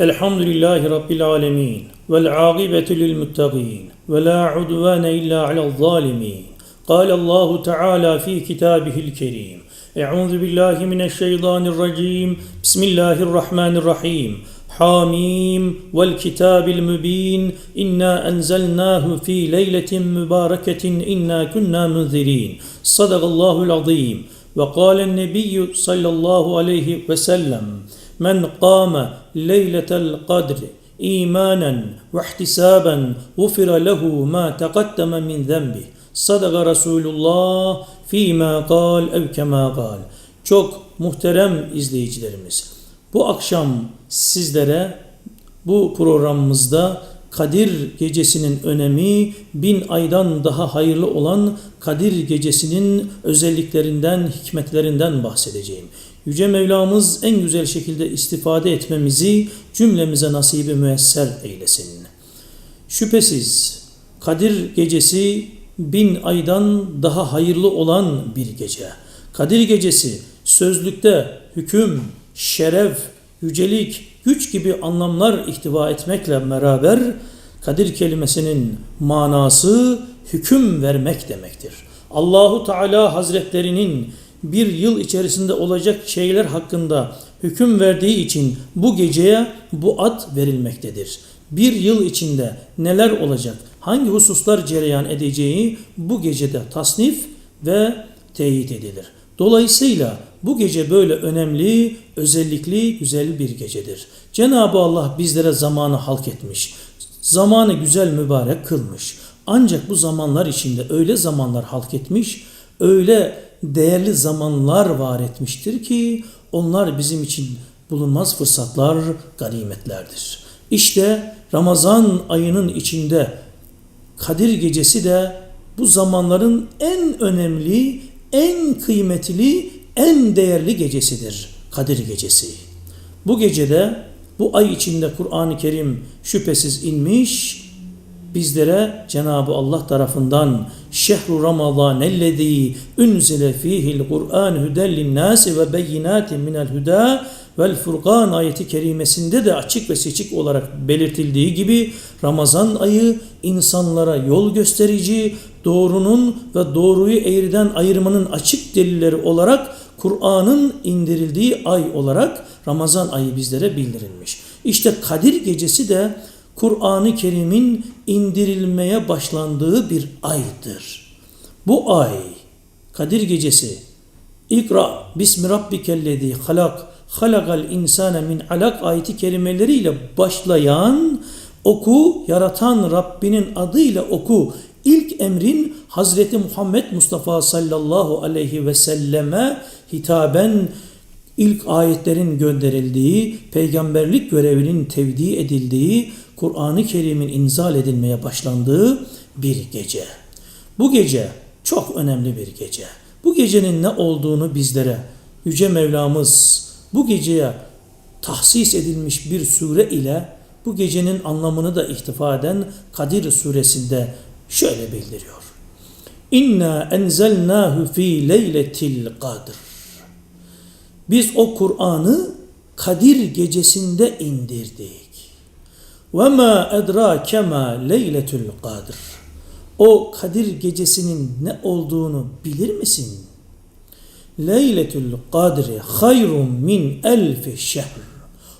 الحمد لله رب العالمين والعاقبة للمتقين ولا عدوان إلا على الظالمين. قال الله تعالى في كتابه الكريم أعوذ بالله من الشيطان الرجيم بسم الله الرحمن الرحيم. حاميم والكتاب المبين إنا أنزلناه في ليلة مباركة إنا كنا منذرين. صدق الله العظيم. وقال النبي صلى الله عليه وسلم men qame leyletel kadri imanen ve ihtisaben gufira lehu ma taqaddeme min zembih. Sadaka Resulullah fîmâ kal ev kemâ kal. Çok muhterem izleyicilerimiz. Bu akşam sizlere bu programımızda Kadir gecesinin önemi bin aydan daha hayırlı olan Kadir gecesinin özelliklerinden, hikmetlerinden bahsedeceğim. Yüce Mevlamız en güzel şekilde istifade etmemizi cümlemize nasibi müesser eylesin. Şüphesiz Kadir Gecesi bin aydan daha hayırlı olan bir gece. Kadir Gecesi sözlükte hüküm, şeref, yücelik, güç gibi anlamlar ihtiva etmekle beraber Kadir kelimesinin manası hüküm vermek demektir. Allahu Teala Hazretlerinin bir yıl içerisinde olacak şeyler hakkında hüküm verdiği için bu geceye bu ad verilmektedir. Bir yıl içinde neler olacak, hangi hususlar cereyan edeceği bu gecede tasnif ve teyit edilir. Dolayısıyla bu gece böyle önemli, özellikli, güzel bir gecedir. Cenab-ı Allah bizlere zamanı halk etmiş. Zamanı güzel mübarek kılmış. Ancak bu zamanlar içinde öyle zamanlar halk etmiş, öyle değerli zamanlar var etmiştir ki onlar bizim için bulunmaz fırsatlar, ganimetlerdir. İşte Ramazan ayının içinde Kadir gecesi de bu zamanların en önemli, en kıymetli, en değerli gecesidir. Kadir gecesi. Bu gecede bu ay içinde Kur'an-ı Kerim şüphesiz inmiş. Bizlere Cenab-ı Allah tarafından şehru ramazan ellezî unzile fîhil Kur'an huden linnâsi ve beyinâtin minel hudâ vel furkan ayeti kerimesinde de açık ve seçik olarak belirtildiği gibi Ramazan ayı insanlara yol gösterici, doğrunun ve doğruyu eğriden ayırmanın açık delilleri olarak Kur'an'ın indirildiği ay olarak Ramazan ayı bizlere bildirilmiş. İşte Kadir gecesi de Kur'an-ı Kerim'in indirilmeye başlandığı bir aydır. Bu ay Kadir gecesi İkra bismi rabbikellezi halak halakal insane min alak ayeti kelimeleriyle başlayan oku yaratan Rabbinin adıyla oku ilk emrin Hazreti Muhammed Mustafa sallallahu aleyhi ve selleme hitaben ilk ayetlerin gönderildiği, peygamberlik görevinin tevdi edildiği, Kur'an-ı Kerim'in inzal edilmeye başlandığı bir gece. Bu gece çok önemli bir gece. Bu gecenin ne olduğunu bizlere Yüce Mevlamız bu geceye tahsis edilmiş bir sure ile bu gecenin anlamını da ihtifa eden Kadir suresinde şöyle bildiriyor. İnna enzelnahu fi leyletil kadr. Biz o Kur'an'ı Kadir gecesinde indirdik. Ve ma edrake ma leyletul kadr. O Kadir gecesinin ne olduğunu bilir misin? Leyletül kadri hayrun min elfi şehr.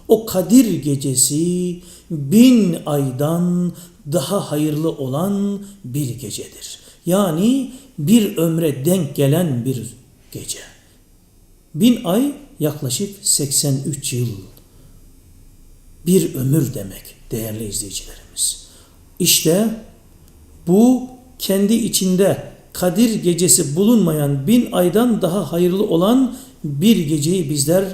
O Kadir gecesi bin aydan daha hayırlı olan bir gecedir. Yani bir ömre denk gelen bir gece. Bin ay yaklaşık 83 yıl. Bir ömür demek değerli izleyicilerimiz. İşte bu kendi içinde Kadir gecesi bulunmayan bin aydan daha hayırlı olan bir geceyi bizler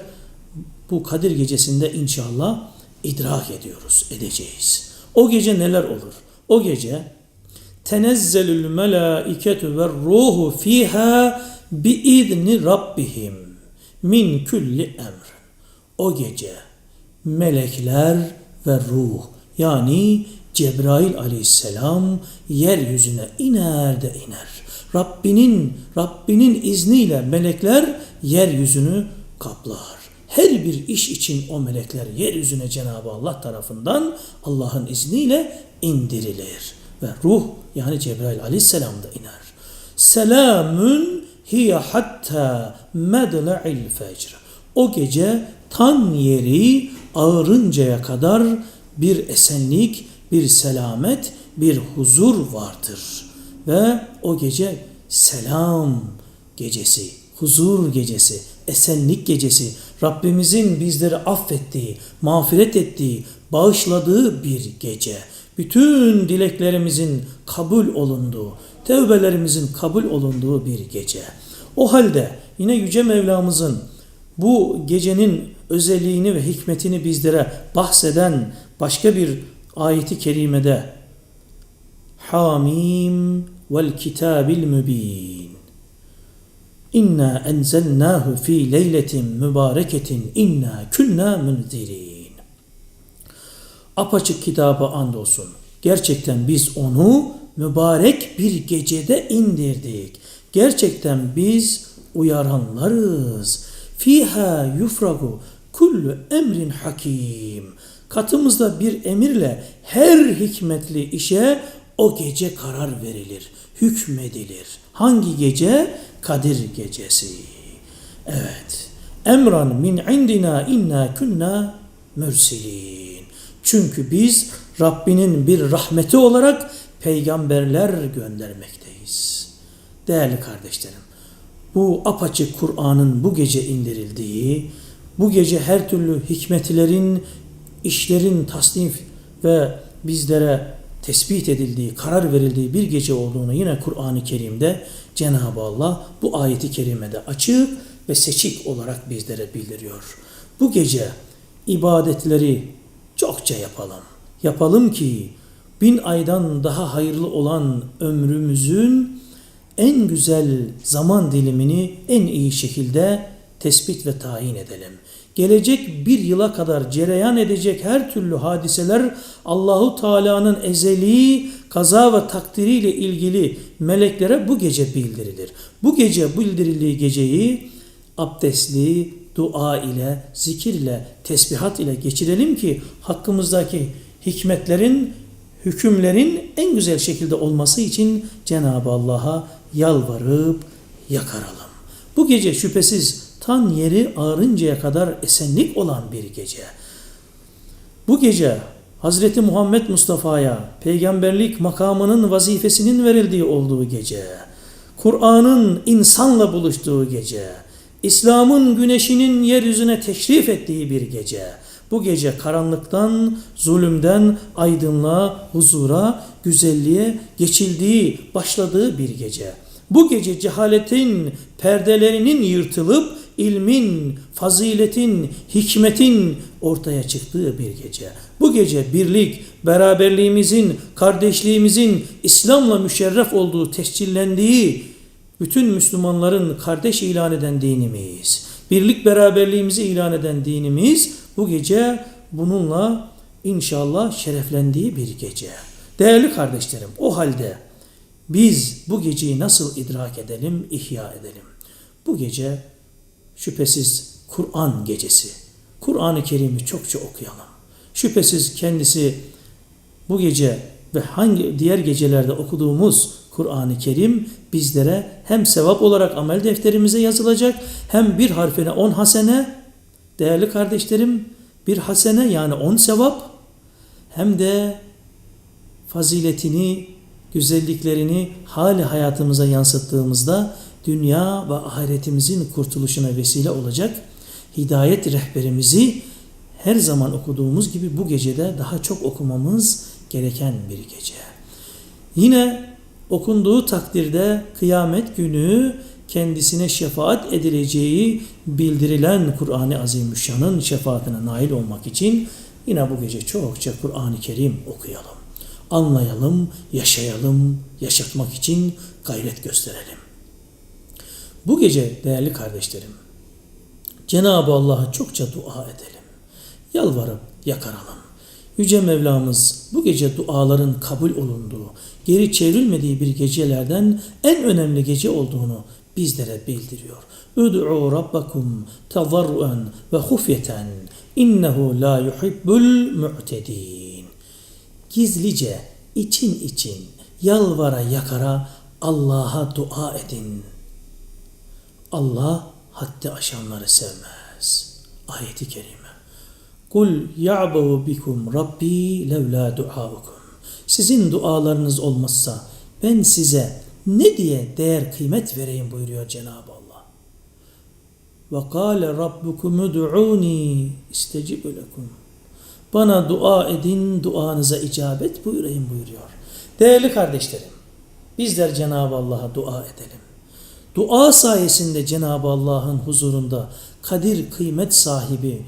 bu Kadir gecesinde inşallah idrak ediyoruz, edeceğiz. O gece neler olur? O gece tenezzelül melaiketu ve ruhu fiha bi idni rabbihim min külli emr. O gece melekler ve ruh yani Cebrail aleyhisselam yeryüzüne iner de iner. Rabbinin Rabbinin izniyle melekler yeryüzünü kaplar. her bir iş için o melekler yeryüzüne Cenab-ı Allah tarafından Allah'ın izniyle indirilir. Ve ruh yani Cebrail aleyhisselam da iner. Selamun hiye hatta medla'il fecr. O gece tan yeri ağırıncaya kadar bir esenlik, bir selamet, bir huzur vardır. Ve o gece selam gecesi, huzur gecesi, esenlik gecesi, Rabbimizin bizleri affettiği, mağfiret ettiği, bağışladığı bir gece. Bütün dileklerimizin kabul olunduğu, tevbelerimizin kabul olunduğu bir gece. O halde yine Yüce Mevlamızın bu gecenin özelliğini ve hikmetini bizlere bahseden başka bir ayeti kerimede Hamim vel kitabil mübin İnna enzelnahu fi leyletin mübareketin inna kunna munzirin. Apaçık kitabı andolsun. Gerçekten biz onu mübarek bir gecede indirdik. Gerçekten biz uyaranlarız. Fiha yufragu kullu emrin hakim. Katımızda bir emirle her hikmetli işe o gece karar verilir, hükmedilir. Hangi gece? Kadir gecesi. Evet. Emran min indina inna kunna mürsilin. Çünkü biz Rabbinin bir rahmeti olarak peygamberler göndermekteyiz. Değerli kardeşlerim, bu apaçık Kur'an'ın bu gece indirildiği, bu gece her türlü hikmetlerin, işlerin tasnif ve bizlere tespit edildiği, karar verildiği bir gece olduğunu yine Kur'an-ı Kerim'de Cenab-ı Allah bu ayeti kerimede açık ve seçik olarak bizlere bildiriyor. Bu gece ibadetleri çokça yapalım. Yapalım ki bin aydan daha hayırlı olan ömrümüzün en güzel zaman dilimini en iyi şekilde tespit ve tayin edelim. Gelecek bir yıla kadar cereyan edecek her türlü hadiseler Allahu Teala'nın ezeli kaza ve takdiriyle ilgili meleklere bu gece bildirilir. Bu gece bildirildiği geceyi abdestli, dua ile, zikir ile, tesbihat ile geçirelim ki hakkımızdaki hikmetlerin, hükümlerin en güzel şekilde olması için Cenab-ı Allah'a yalvarıp yakaralım. Bu gece şüphesiz tan yeri ağrıncaya kadar esenlik olan bir gece. Bu gece Hazreti Muhammed Mustafa'ya peygamberlik makamının vazifesinin verildiği olduğu gece, Kur'an'ın insanla buluştuğu gece, İslam'ın güneşinin yeryüzüne teşrif ettiği bir gece. Bu gece karanlıktan, zulümden aydınlığa, huzura, güzelliğe geçildiği, başladığı bir gece. Bu gece cehaletin perdelerinin yırtılıp ilmin, faziletin, hikmetin ortaya çıktığı bir gece. Bu gece birlik, beraberliğimizin, kardeşliğimizin İslam'la müşerref olduğu tescillendiği bütün Müslümanların kardeş ilan eden dinimiz, birlik beraberliğimizi ilan eden dinimiz bu gece bununla inşallah şereflendiği bir gece. Değerli kardeşlerim o halde biz bu geceyi nasıl idrak edelim, ihya edelim? Bu gece şüphesiz Kur'an gecesi. Kur'an-ı Kerim'i çokça okuyalım. Şüphesiz kendisi bu gece ve hangi diğer gecelerde okuduğumuz Kur'an-ı Kerim bizlere hem sevap olarak amel defterimize yazılacak hem bir harfine on hasene değerli kardeşlerim bir hasene yani on sevap hem de faziletini, güzelliklerini hali hayatımıza yansıttığımızda dünya ve ahiretimizin kurtuluşuna vesile olacak hidayet rehberimizi her zaman okuduğumuz gibi bu gecede daha çok okumamız gereken bir gece. Yine okunduğu takdirde kıyamet günü kendisine şefaat edileceği bildirilen Kur'an-ı Azimüşşan'ın şefaatine nail olmak için yine bu gece çokça Kur'an-ı Kerim okuyalım. Anlayalım, yaşayalım, yaşatmak için gayret gösterelim. Bu gece değerli kardeşlerim, Cenab-ı Allah'a çokça dua edelim. Yalvarıp yakaralım. Yüce Mevlamız bu gece duaların kabul olunduğu, geri çevrilmediği bir gecelerden en önemli gece olduğunu bizlere bildiriyor. Ud'u rabbakum tazarruen ve hufyeten innehu la yuhibbul mu'tedin. Gizlice, için için, yalvara yakara Allah'a dua edin. Allah haddi aşanları sevmez. Ayeti kerime. Kul ya'bu bikum rabbi levla duaukum. Sizin dualarınız olmazsa ben size ne diye değer kıymet vereyim buyuruyor Cenab-ı Allah. Ve kâle rabbukum ud'ûni istecib lekum. Bana dua edin, duanıza icabet buyurayım buyuruyor. Değerli kardeşlerim, bizler Cenab-ı Allah'a dua edelim. Dua sayesinde Cenab-ı Allah'ın huzurunda kadir kıymet sahibi,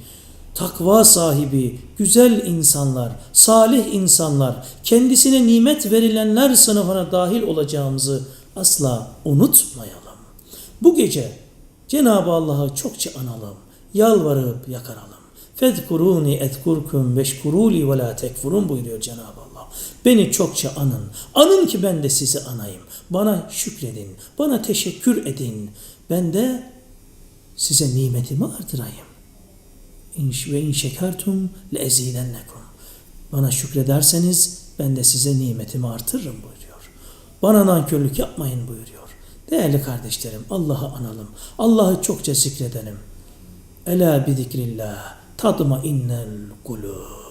takva sahibi, güzel insanlar, salih insanlar, kendisine nimet verilenler sınıfına dahil olacağımızı asla unutmayalım. Bu gece Cenab-ı Allah'ı çokça analım, yalvarıp yakaralım. Fezkuruni etkurkum veşkuruli ve la tekfurun buyuruyor Cenab-ı Allah. Beni çokça anın. Anın ki ben de sizi anayım. Bana şükredin. Bana teşekkür edin. Ben de size nimetimi artırayım. Ve in şekertum le. Bana şükrederseniz ben de size nimetimi artırırım buyuruyor. Bana nankörlük yapmayın buyuruyor. Değerli kardeşlerim Allah'ı analım. Allah'ı çokça zikredelim. Ela bi zikrillah tadma innel kulub.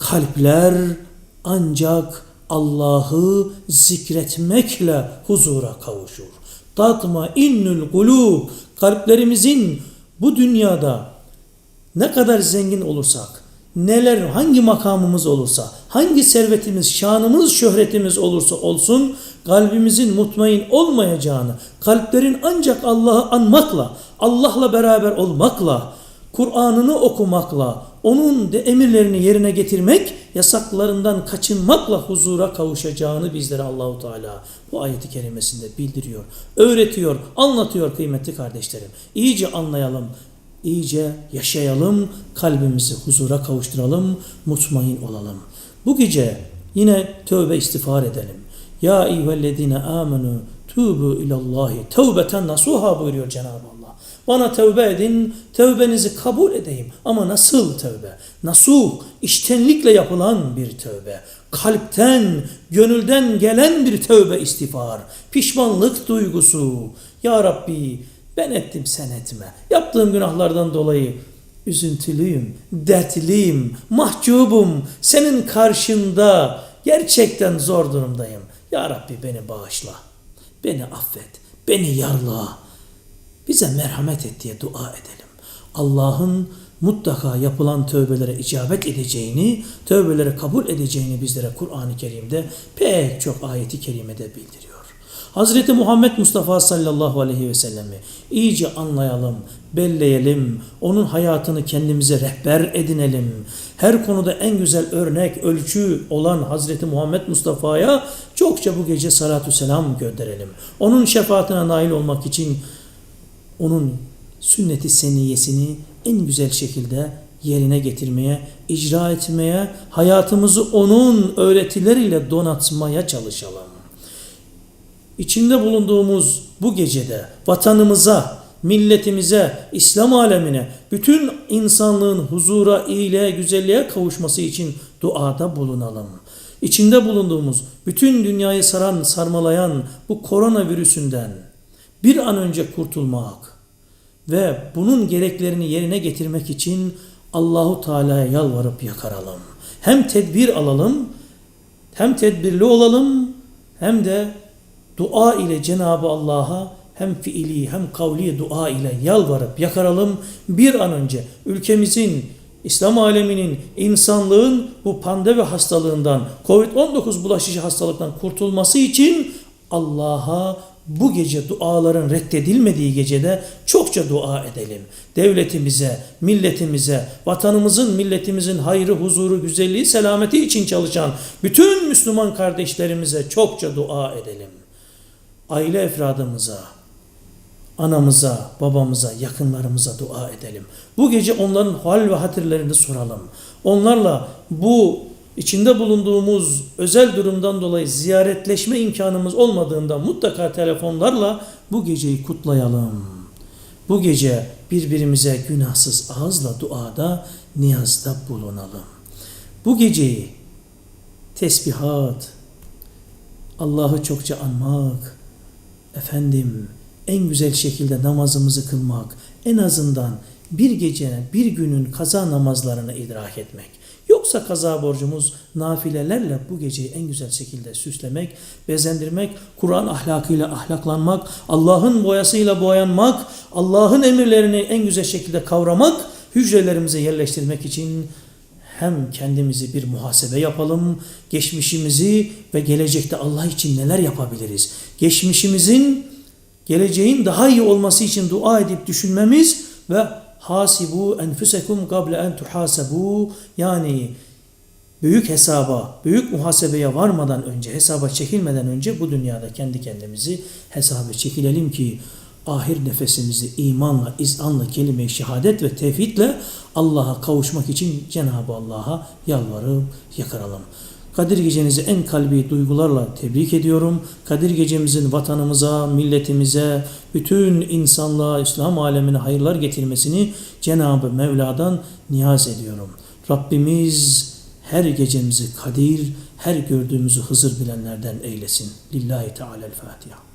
Kalpler ancak Allah'ı zikretmekle huzura kavuşur. Tatma innül kulub. Kalplerimizin bu dünyada ne kadar zengin olursak, neler, hangi makamımız olursa, hangi servetimiz, şanımız, şöhretimiz olursa olsun, kalbimizin mutmain olmayacağını, kalplerin ancak Allah'ı anmakla, Allah'la beraber olmakla, Kur'an'ını okumakla, onun de emirlerini yerine getirmek, yasaklarından kaçınmakla huzura kavuşacağını bizlere Allahu Teala bu ayeti kerimesinde bildiriyor, öğretiyor, anlatıyor kıymetli kardeşlerim. İyice anlayalım, iyice yaşayalım, kalbimizi huzura kavuşturalım, mutmain olalım. Bu gece yine tövbe istiğfar edelim. Ya eyyühellezine amenu tubu ilallahi tevbeten nasuha buyuruyor Cenab-ı Allah. Bana tövbe edin, tövbenizi kabul edeyim. Ama nasıl tövbe? Nasuh, iştenlikle yapılan bir tövbe. Kalpten, gönülden gelen bir tövbe istiğfar. Pişmanlık duygusu. Ya Rabbi ben ettim sen etme. Yaptığım günahlardan dolayı üzüntülüyüm, dertliyim, mahcubum. Senin karşında gerçekten zor durumdayım. Ya Rabbi beni bağışla. Beni affet. Beni yarla bize merhamet et diye dua edelim. Allah'ın mutlaka yapılan tövbelere icabet edeceğini, tövbelere kabul edeceğini bizlere Kur'an-ı Kerim'de pek çok ayeti kerimede bildiriyor. Hazreti Muhammed Mustafa sallallahu aleyhi ve sellemi iyice anlayalım, belleyelim, onun hayatını kendimize rehber edinelim. Her konuda en güzel örnek, ölçü olan Hazreti Muhammed Mustafa'ya çokça bu gece salatü selam gönderelim. Onun şefaatine nail olmak için onun sünneti seniyesini en güzel şekilde yerine getirmeye, icra etmeye, hayatımızı onun öğretileriyle donatmaya çalışalım. İçinde bulunduğumuz bu gecede vatanımıza, milletimize, İslam alemine, bütün insanlığın huzura, iyiliğe, güzelliğe kavuşması için duada bulunalım. İçinde bulunduğumuz bütün dünyayı saran, sarmalayan bu koronavirüsünden bir an önce kurtulmak ve bunun gereklerini yerine getirmek için Allahu Teala'ya yalvarıp yakaralım. Hem tedbir alalım, hem tedbirli olalım, hem de dua ile Cenab-ı Allah'a hem fiili hem kavli dua ile yalvarıp yakaralım. Bir an önce ülkemizin, İslam aleminin, insanlığın bu pandemi hastalığından, Covid-19 bulaşıcı hastalıktan kurtulması için Allah'a bu gece duaların reddedilmediği gecede çokça dua edelim. Devletimize, milletimize, vatanımızın, milletimizin hayrı, huzuru, güzelliği, selameti için çalışan bütün Müslüman kardeşlerimize çokça dua edelim. Aile efradımıza, anamıza, babamıza, yakınlarımıza dua edelim. Bu gece onların hal ve hatırlarını soralım. Onlarla bu içinde bulunduğumuz özel durumdan dolayı ziyaretleşme imkanımız olmadığında mutlaka telefonlarla bu geceyi kutlayalım. Bu gece birbirimize günahsız ağızla duada, niyazda bulunalım. Bu geceyi tesbihat, Allah'ı çokça anmak, efendim en güzel şekilde namazımızı kılmak, en azından bir gecenin, bir günün kaza namazlarını idrak etmek. Yoksa kaza borcumuz nafilelerle bu geceyi en güzel şekilde süslemek, bezendirmek, Kur'an ahlakıyla ahlaklanmak, Allah'ın boyasıyla boyanmak, Allah'ın emirlerini en güzel şekilde kavramak, hücrelerimize yerleştirmek için hem kendimizi bir muhasebe yapalım, geçmişimizi ve gelecekte Allah için neler yapabiliriz? Geçmişimizin, geleceğin daha iyi olması için dua edip düşünmemiz ve hasibu enfusekum kable en tuhasabu yani büyük hesaba, büyük muhasebeye varmadan önce, hesaba çekilmeden önce bu dünyada kendi kendimizi hesaba çekilelim ki ahir nefesimizi imanla, izanla, kelime-i şehadet ve tevhidle Allah'a kavuşmak için Cenab-ı Allah'a yalvarıp yakaralım. Kadir gecenizi en kalbi duygularla tebrik ediyorum. Kadir gecemizin vatanımıza, milletimize, bütün insanlığa, İslam alemine hayırlar getirmesini Cenab-ı Mevla'dan niyaz ediyorum. Rabbimiz her gecemizi kadir, her gördüğümüzü Hızır bilenlerden eylesin. Lillahi Teala'l-Fatiha.